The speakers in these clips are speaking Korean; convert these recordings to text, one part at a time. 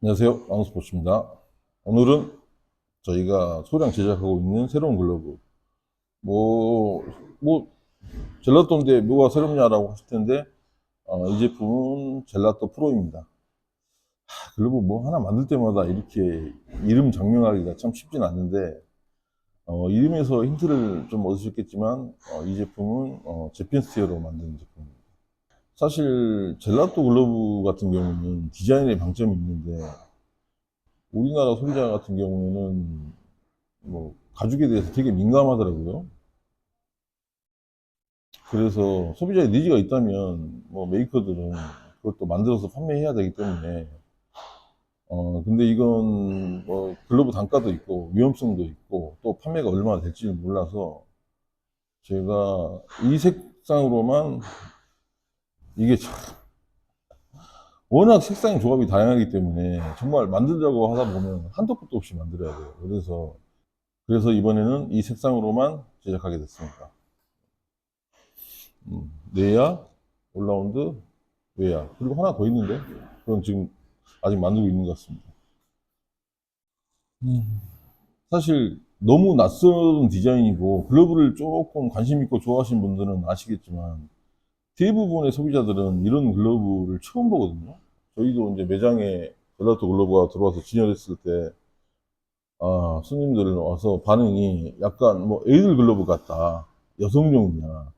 안녕하세요. 왕스포츠입니다. 오늘은 저희가 소량 제작하고 있는 새로운 글러브. 뭐, 뭐, 젤라또인데 뭐가 새롭냐라고 하실 텐데, 어, 이 제품은 젤라또 프로입니다. 하, 글러브 뭐 하나 만들 때마다 이렇게 이름 장명하기가 참 쉽진 않는데, 어, 이름에서 힌트를 좀 얻으셨겠지만, 어, 이 제품은 어, 제핀 스티어로 만든 제품입니다. 사실 젤라또 글러브 같은 경우는 디자인에 방점이 있는데 우리나라 소비자 같은 경우에는 뭐 가죽에 대해서 되게 민감하더라고요. 그래서 소비자의 니즈가 있다면 뭐 메이커들은 그것도 만들어서 판매해야 되기 때문에 어 근데 이건 뭐 글러브 단가도 있고 위험성도 있고 또 판매가 얼마나 될지를 몰라서 제가 이 색상으로만 이게 참 워낙 색상 조합이 다양하기 때문에 정말 만들자고 하다 보면 한도 끝도 없이 만들어야 돼요. 그래서 그래서 이번에는 이 색상으로만 제작하게 됐습니다. 음, 내야, 올라운드, 외야 그리고 하나 더 있는데 그건 지금 아직 만들고 있는 것 같습니다. 음, 사실 너무 낯선 디자인이고 글러브를 조금 관심 있고 좋아하시는 분들은 아시겠지만 대부분의 소비자들은 이런 글러브를 처음 보거든요. 저희도 이제 매장에 젤라또 글러브가 들어와서 진열했을 때, 아, 손님들 와서 반응이 약간 뭐 애들 글러브 같다. 여성용이냐.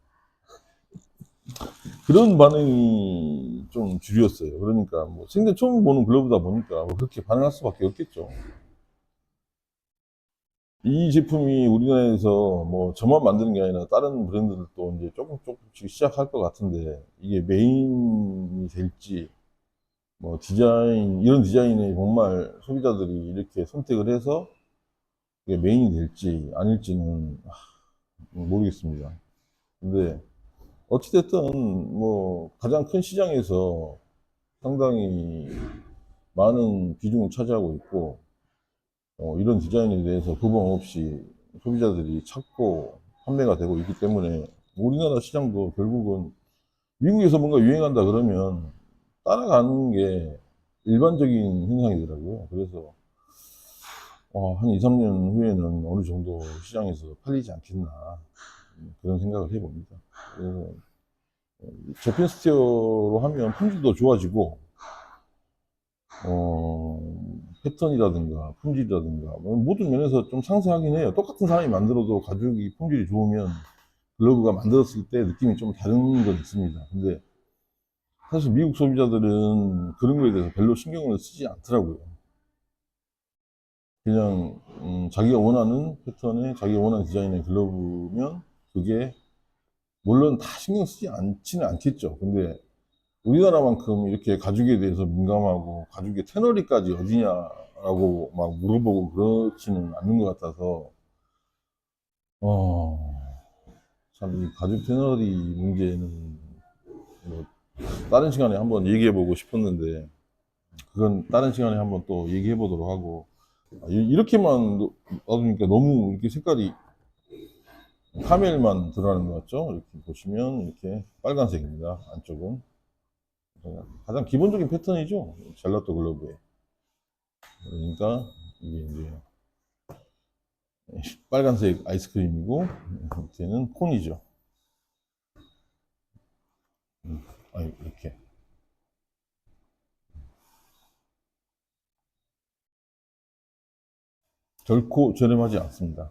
그런 반응이 좀 주류였어요. 그러니까 뭐 생전 처음 보는 글러브다 보니까 뭐 그렇게 반응할 수밖에 없겠죠. 이 제품이 우리나라에서 뭐 저만 만드는 게 아니라 다른 브랜드들도 이제 조금 조금씩 시작할 것 같은데 이게 메인이 될지 뭐 디자인 이런 디자인에 정말 소비자들이 이렇게 선택을 해서 이게 메인이 될지 아닐지는 하, 모르겠습니다. 근데 어찌됐든 뭐 가장 큰 시장에서 상당히 많은 비중을 차지하고 있고 어, 이런 디자인에 대해서 구분 없이 소비자들이 찾고 판매가 되고 있기 때문에 우리나라 시장도 결국은 미국에서 뭔가 유행한다 그러면 따라가는 게 일반적인 현상이더라고요. 그래서 어, 한 2, 3년 후에는 어느 정도 시장에서 팔리지 않겠나 음, 그런 생각을 해봅니다. 그래서 제핀 스티어로 하면 품질도 좋아지고 어, 패턴이라든가 품질이라든가 뭐 모든 면에서 좀 상승하긴 해요. 똑같은 사람이 만들어도 가죽이 품질이 좋으면 글러브가 만들었을 때 느낌이 좀 다른 건 있습니다. 근데 사실 미국 소비자들은 그런 거에 대해서 별로 신경을 쓰지 않더라고요. 그냥 음, 자기가 원하는 패턴에 자기가 원하는 디자인의 글러브면 그게 물론 다 신경 쓰지 않지는 않겠죠. 근데 우리나라만큼 이렇게 가죽에 대해서 민감하고 가죽의 테너리까지 어디냐라고 막 물어보고 그렇지는 않는 것 같아서 어, 참 이 가죽 테너리 문제는 뭐 다른 시간에 한번 얘기해 보고 싶었는데 그건 다른 시간에 한번 또 얘기해 보도록 하고 아, 이- 이렇게만 놔두니까 너무 이렇게 색깔이 카멜만 들어가는 것 같죠? 이렇게 보시면 이렇게 빨간색입니다. 안쪽은. 가장 기본적인 패턴이죠. 젤라또 글러브에. 그러니까 이게 이제 빨간색 아이스크림이고 밑에는 콘이죠. 음, 아 이렇게. 결코 저렴하지 않습니다.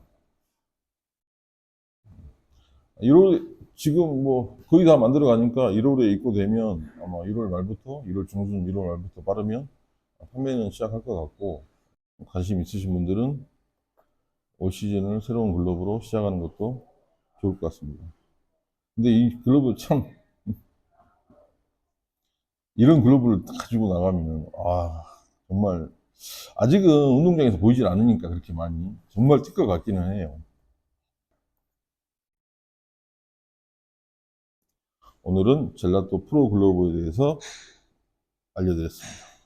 1월 지금 뭐 거의 다 만들어 가니까 1월에 입고되면 아마 1월 말부터 1월 중순 1월 말부터 빠르면 판매는 시작할 것 같고 관심 있으신 분들은 올 시즌을 새로운 글러브로 시작하는 것도 좋을 것 같습니다. 근데 이 글러브 참 이런 글러브를 딱 가지고 나가면 아 정말 아직은 운동장에서 보이질 않으니까 그렇게 많이 정말 뛸 것 같기는 해요. 오늘은 젤라또 프로 글로브에 대해서 알려드렸습니다.